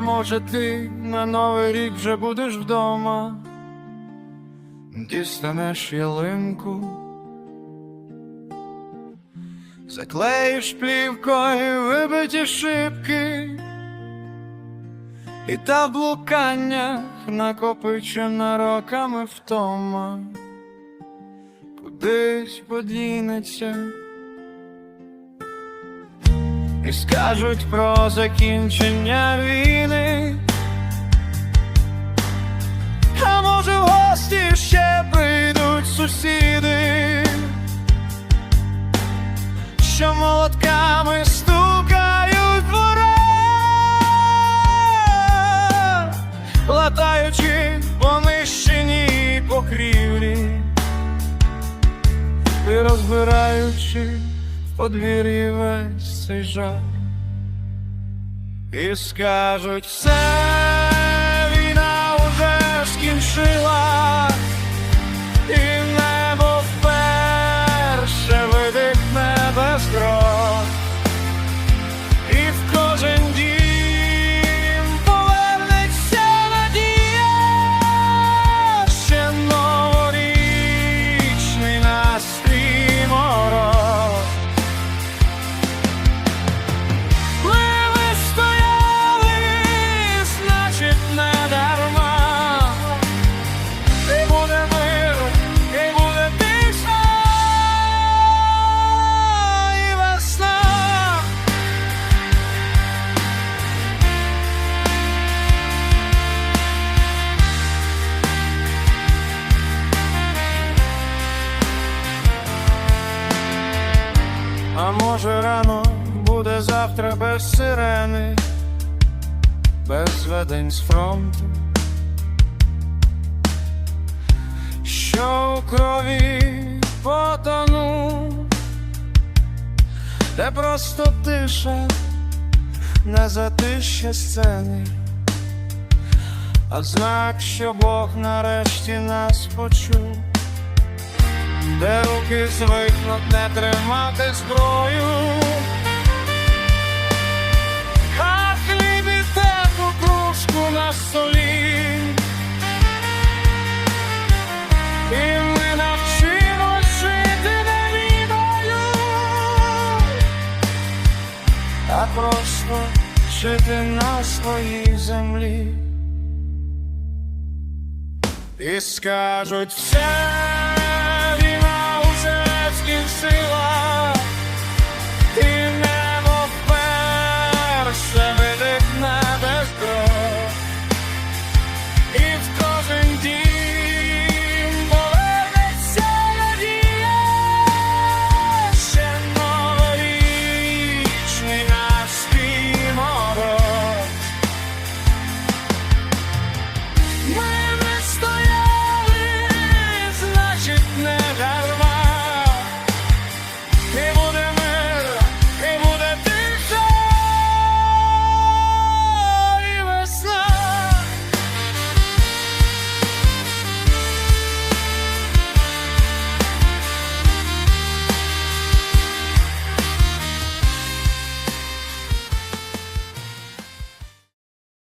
може ти на новий рік вже будеш вдома, дістанеш ялинку, заклеїш плівкою вибиті шибки, і та в блуканнях накопичена роками втома, кудись подінеться. І скажуть про закінчення війни. А може в гості ще прийдуть сусіди, що молотками стукають двора, латаючи понищені покрівлі і розбираючи подвір'ї весь цей жах. І скажуть, все А може рано буде завтра без сирени, без зведень з фронту, що у крові потону, де просто тиша, не затища сцени, а знак, що Бог нарешті нас почув де руки звикнуть не тримати зброю, а хліб і теплу кружку на столі, і ми навчимось жити не війною, а просто жити на своїй землі. І скажуть все